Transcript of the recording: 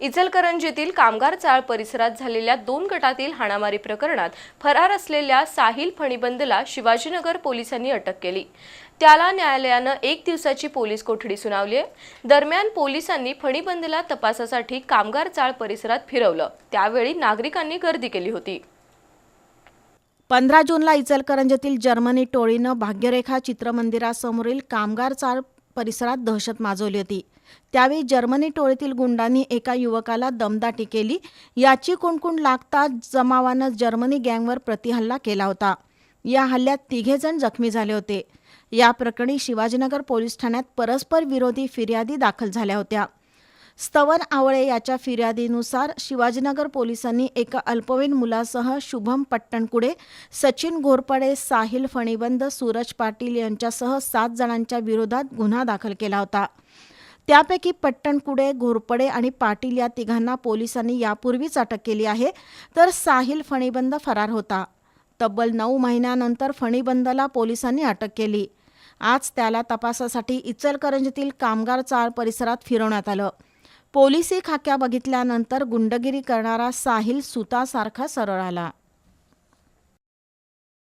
इचलकरंजीतील कामगार चाळ परिसरात झालेल्या दोन गटातील हाणामारी प्रकरणात फरार असलेल्या साहिल फणीबंदला शिवाजीनगर पोलिसांनी अटक केली. त्याला न्यायालयानं एक दिवसाची पोलीस कोठडी सुनावली आहे. दरम्यान पोलिसांनी फणीबंदला तपासासाठी कामगार चाळ परिसरात फिरवलं. त्यावेळी नागरिकांनी गर्दी केली होती. पंधरा जूनला इचलकरंजीतील जर्मनी टोळीनं भाग्यरेखा चित्रमंदिरासमोरील कामगार चाळ परिसरात दहशत माजवली होती. त्यावेळी जर्मनी टोळीतील गुंडांनी एका युवकाला दमदाटी केली. याची कुणकुण लागताच जमावानं जर्मनी गँगवर प्रतिहल्ला केला होता. या हल्ल्यात तिघेजण जखमी झाले होते. या प्रकरणी शिवाजीनगर पोलीस ठाण्यात परस्पर विरोधी फिर्यादी दाखल झाल्या होत्या. स्तवन आवळे याच्या फिर्यादीनुसार शिवाजीनगर पोलिसांनी एका अल्पवयीन मुलासह शुभम पट्टणकुडे सचिन घोरपडे साहिल फणीबंद सूरज पाटील यांच्यासह सात जणांच्या विरोधात गुन्हा दाखल केला होता. त्यापैकी पट्टणकुडे घोरपडे आणि पाटील या तिघांना पोलिसांनी यापूर्वीच अटक केली आहे तर साहिल फणीबंद फरार होता. तब्बल नऊ महिन्यानंतर फणीबंदला पोलिसांनी अटक केली. आज त्याला तपासासाठी इचलकरंजीतील कामगार चाळ परिसरात फिरवण्यात आलं. पोलिसी खाक्या बघितल्यानंतर गुंडगिरी करणारा साहिल सुतासारखा सरळ आला.